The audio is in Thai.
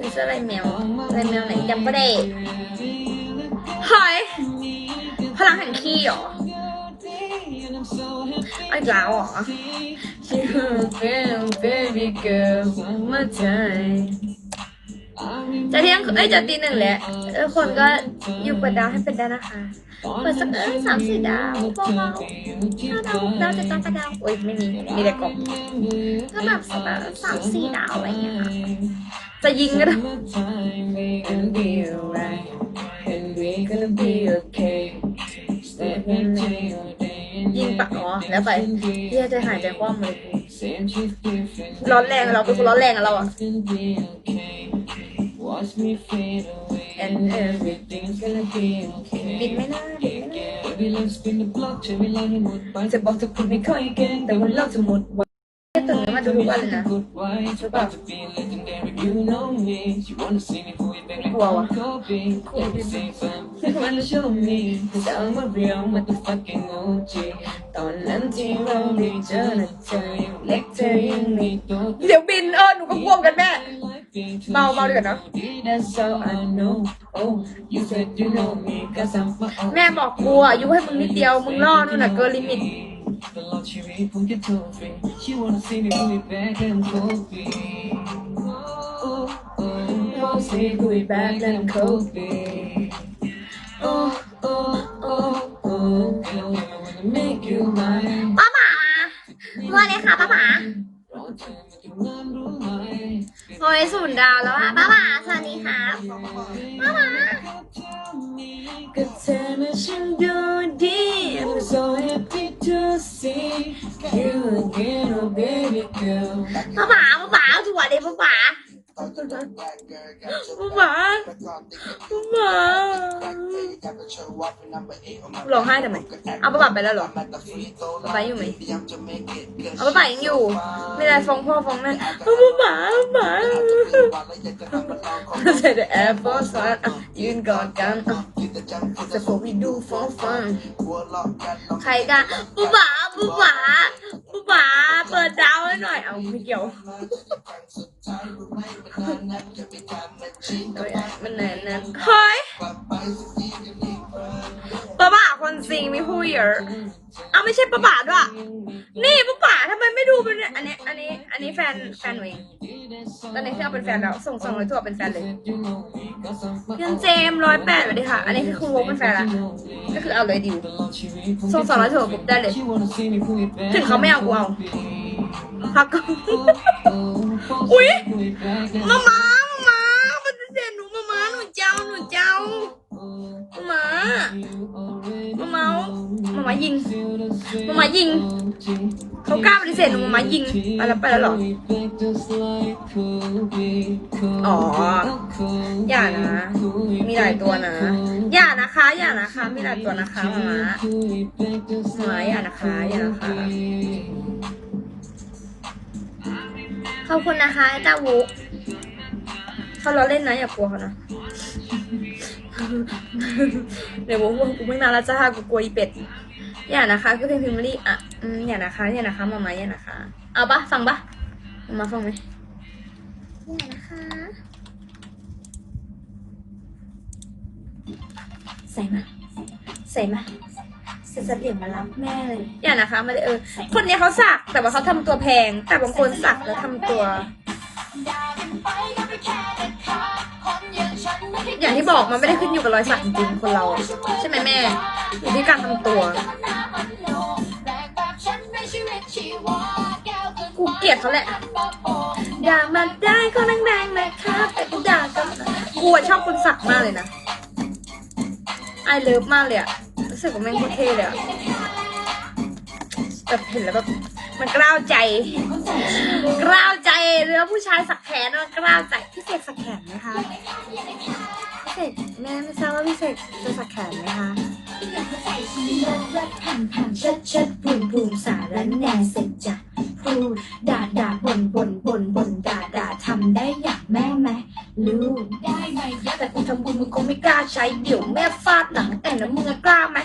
นี่คืออะไรแมวอะไรแมวไหนจำไม่ได้เฮ้ยพลังแห่งขี้เหรออ้แล้วเหรอ baby girl my time จะเที่ยงเอ้ยจะตีหนึ่งแล้วทุกคนก็อยู่เปิดดาวให้เป็นได้นะคะเปิดสักเออสามสี่ดาวพวกเราห้าดาวหกดาวเจ็ดดาวแปดดาวโอ้ยไม่มีมีแต่กล่องถ้าแบบสักแบบสามสี่ดาวอะไรอย่างเงี้ยค่ะ จะยิงก็ได้ ยิงปะอ๋อแล้วไปเฮียจะหายใจคว่ำเลยร้อนแรงเราเป็นคนร้อนแรงอะเราอะ And everything's gonna be okay บินไม่น่าบินไม่น่า Baby let's spin the block ใช้เวลาให้หมดไปจะบอกจะพูดไม่ค่อยเก่งแต่วันเราจะหมด ตื่นมาดูกวันเลนะใช่ป่ะกลัวเดี๋ยวบินเออหนูก็กลัวกันแม่เมาเบาดีกว่านะแม่บอกกลัวอยุให้มึงนิดเดียวมึงล่อนู่นน่ะเกินลิมิต ตลอดชีวิตผมจะโทรฟรี She wanna see me do it back and Kobe Oh oh oh say do it back and Kobe Oh oh oh oh girl I wanna make you mine ป้าหมาว่าเลยค่ะป้าหมารอเธอมาถึงงานรู้ไหมโอ้ยศูนย์ดาวแล้วอะป้าหมาสวัสดีครับป้าหมาก็เธอมาฉันดูดี I'm so happy to see you again oh baby girl ป้าหมาป้าหมาสวัสดีป้าหมาป้าหมาป้าหมาร้องไห้ทำไมเอาป้าหมาไปแล้วเหรอป้าหมาอยู่ไหมเอาป้าหมายังอยู่ ไม่ได้ฟ้องพ่อฟ้องแม่เอาป้าหมาป้าหมาใส่แต่แอร์ฟอร์สยืนกอดกัน จะพวกพี่ดูฟองฟังใครกันป้าหมาป้าหมาป้าหมาเปิดดาวให้หน่อย เอาไม่เกี่ยวเอ้ยมันแน่นนะเฮ้ยป้าบ่าคนสิงมีผู้เยอะเอาไม่ใช่ป้าบ่าด้วยนี่ป้าบ่าทำไมไม่ดูเป็นอันนี้อันนี้ อันนี้แฟนแฟนหนูเองตอนนี้ที่เอาเป็นแฟนแล้วส่งส่งเลยทั่วเป็นแฟนเลยยังเจมร้อยแปดสวัสดีค่ะ อันนี้คือคุณวงเป็นแฟนละก็คือเอาเลยดิวส่งสองร้อยถั่วกรุ๊ปได้เลย ถึงเขาไม่เอากูเอาพักก็อุ๊ยมามามามามันจะเด็ดหนูมามาหนูเจ้าหนูเจ้ามา มามามามายิงมามายิง เขากล้าปฏิเสธหนูมามายิงไปแล้วไปแล้วเหรอ อ๋อ อย่านะ มีหลายตัวนะ อย่านะคะ อย่านะคะ มีหลายตัวนะคะมามามามาอย่านะคะ อย่านะคะ ขอบคุณนะคะเจ้าวุกเขาล้อเล่นนะอย่ากลัวเขานะเดี๋ยววุกว่ากูไม่มาแล้วจ้ากูกลัวอีเป็ด อย่านะคะก็เพลงพิมพ์ลี่อะอืมอย่านะคะ อย่านะคะมามาอย่านะคะ เอาปะฟังปะมามาฟังไหมอย่านะคะใส่มาใส่มาเสร็จจะเดี๋ยวมารับแม่เลยอย่านะคะไม่ได้เออคนเนี้ยเขาสักแต่ว่าเขาทำตัวแพง แต่บางคนสักแล้วทำตัวอย่างที่บอกมันไม่ได้ขึ้นอยู่กับรอยสักจริงๆคนเราอะใช่ไหมแม่อยู่ที่การทำตัว ลียดเขาแหละ ด่ามาได้ก็แรงๆนะครับแต่กูด่าก็กูอะชอบคนสักมากเลยนะไอเลิฟมากเลยอะรู้สึกว่าแม่งโคตรเท่เลยอะแบบเห็นแล้วแบบมันกล้าวใจ กล้าวใจเรือผู้ชายสักแขนมันกล้าวใจพี่เสกสักแขนไหมคะพี่เสกแม่ไม่ทราบว่าพี่เสกจะสักแขนไหมคะผ่านผ่านชัดชัดพูนพูนสารแหน่เสร็จจะูด่าด่าบ่นบ่นบ่นบ่นด่าด่าทำได้อย่างแม่ไหมลูกได้ไหมแต่กูทำบุญมึงคงไม่กล้าใช้เดี๋ยวแม่ฟาดหลังแต่นะมึงอะกล้าไหม